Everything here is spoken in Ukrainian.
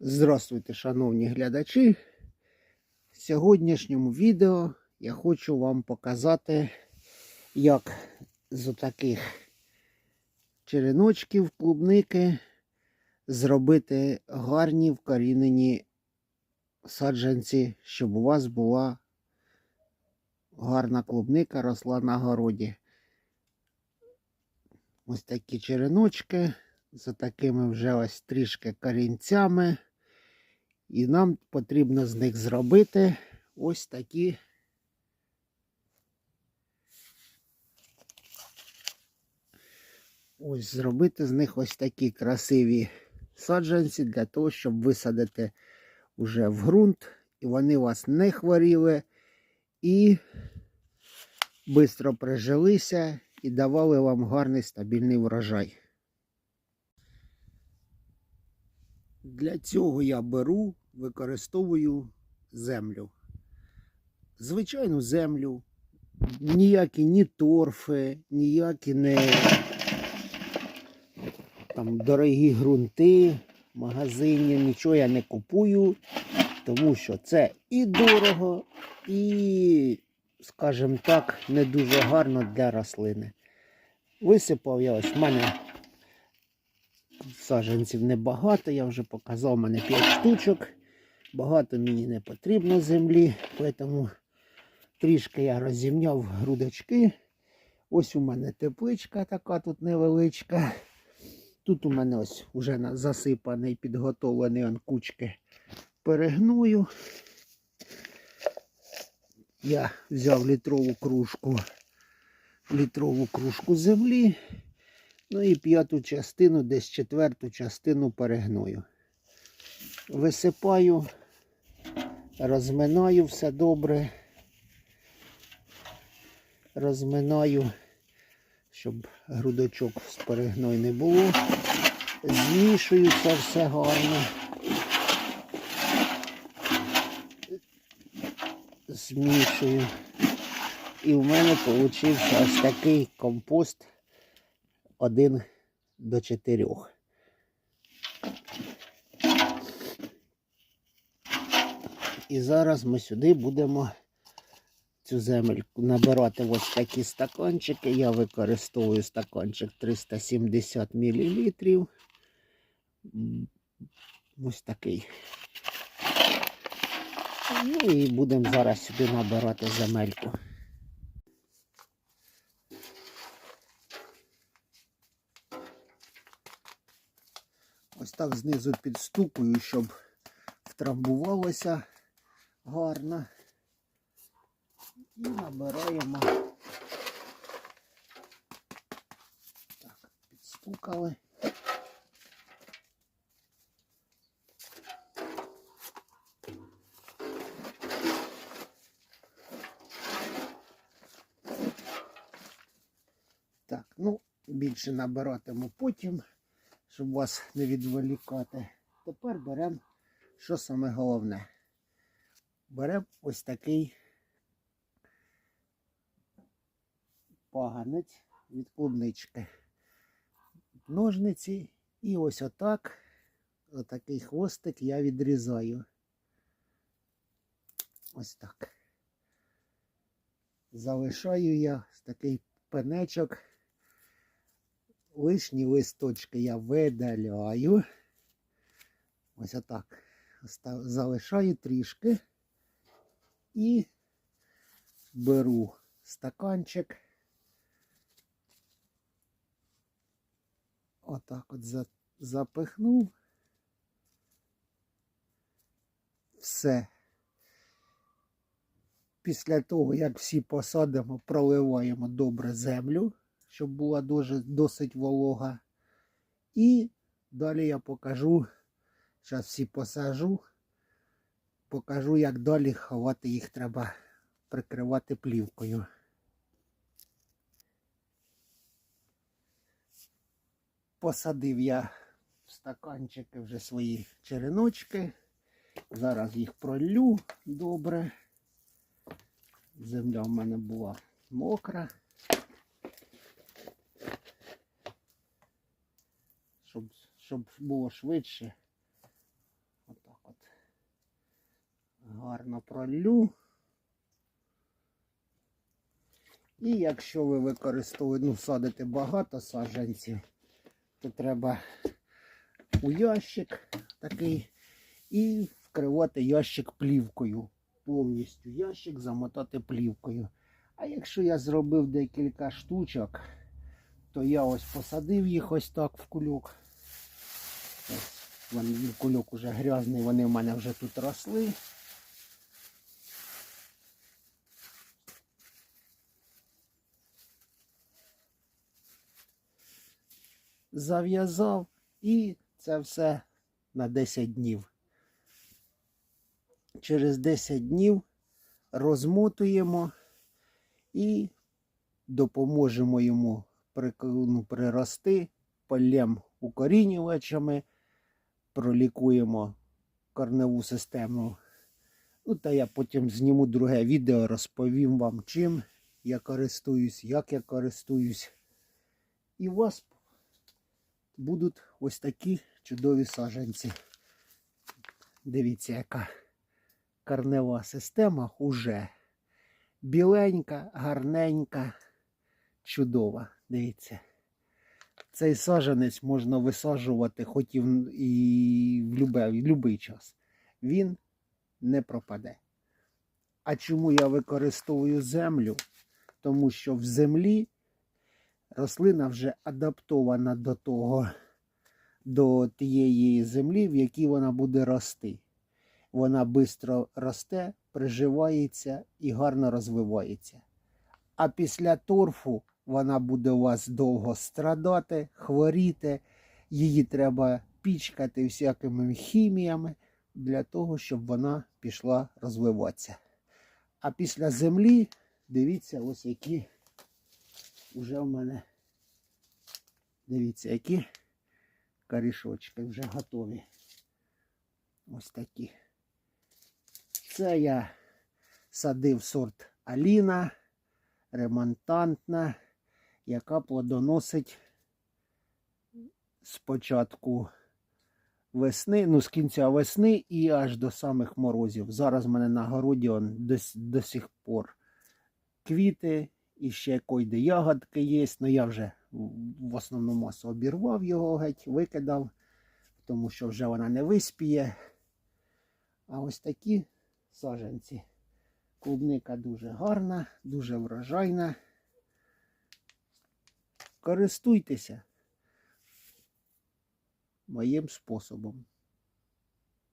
Здравствуйте, шановні глядачі. В сьогоднішньому відео я хочу вам показати, як з таких череночків клубники зробити гарні вкорінені саджанці, щоб у вас була гарна клубника росла на городі. Ось такі череночки з такими вже ось трішки корінцями. І нам потрібно з них зробити ось такі ось зробити з них ось такі красиві саджанці для того, щоб висадити вже в ґрунт, і вони вас не хворіли і швидко прижилися і давали вам гарний стабільний врожай. Для цього я беру, використовую землю. Звичайну землю, ніякі ні торфи, ніякі не там дорогі ґрунти, магазині, нічого я не купую, тому що це і дорого, і, скажімо так, не дуже гарно для рослини. Висипав я ось в мене саджанців небагато, я вже показав, у мене 5 штучок. Багато мені не потрібно землі, тому трішки я розімняв грудочки. Ось у мене тепличка така тут невеличка. Тут у мене ось вже засипаний, підготовлений он кучки перегною. Я взяв літрову кружку, літрову кружку землі. Ну і п'яту частину, десь четверту частину перегною. Висипаю, розминаю все добре. Розминаю, щоб грудочок з перегною не було. Змішую це все гарно. Змішую. І в мене вийшов ось такий компост 1 до 4. І зараз ми сюди будемо цю земельку набирати ось такі стаканчики. Я використовую стаканчик 370 мл. Ось такий. Ну і будемо зараз сюди набирати земельку. Так знизу підстукую, щоб втрамбувалося гарно. І набираємо. Так, підстукали. Так, ну, більше набиратиму потім щоб вас не відволікати. Тепер беремо, що саме головне. Беремо ось такий паганець від клубнички. Ножниці і ось отак, отакий хвостик я відрізаю. Ось так. Залишаю я такий пенечок лишні листочки я видаляю. Ось отак. Залишаю трішки і беру стаканчик. Отак от запихнув. Все. Після того, як всі посадимо, проливаємо добре землю щоб була дуже, досить волога. І далі я покажу, зараз всі посажу, покажу, як далі ховати їх треба прикривати плівкою. Посадив я в стаканчики вже свої череночки. Зараз їх пролю добре. Земля в мене була мокра. Щоб, щоб було швидше. Отак от Гарно пролю. І якщо ви використовуєте, ну, садите багато саджанців, то треба у ящик такий і вкривати ящик плівкою. Повністю ящик замотати плівкою. А якщо я зробив декілька штучок, то я ось посадив їх ось так в кульок. Вони, кульок уже грязний, вони в мене вже тут росли. Зав'язав і це все на 10 днів. Через 10 днів розмотуємо і допоможемо йому ну, прирости, полем укорінювачами, пролікуємо корневу систему. Ну, та я потім зніму друге відео, розповім вам, чим я користуюсь, як я користуюсь. І у вас будуть ось такі чудові саджанці. Дивіться, яка корнева система уже біленька, гарненька, чудова. Дивіться. Цей саджанець можна висаджувати хоч і в, і в будь-який час. Він не пропаде. А чому я використовую землю? Тому що в землі рослина вже адаптована до того, до тієї землі, в якій вона буде рости. Вона швидко росте, приживається і гарно розвивається. А після торфу вона буде у вас довго страдати, хворіти. Її треба пічкати всякими хіміями для того, щоб вона пішла розвиватися. А після землі, дивіться, ось які вже в мене, дивіться, які корішочки вже готові. Ось такі. Це я садив сорт Аліна, ремонтантна, яка плодоносить з початку весни, ну з кінця весни і аж до самих морозів. Зараз в мене на городі он до, до сих пор квіти і ще койде ягодки є. Ну я вже в- масу обірвав його геть, викидав, тому що вже вона не виспіє. А ось такі саджанці. Клубника дуже гарна, дуже врожайна. Користуйтеся моїм способом.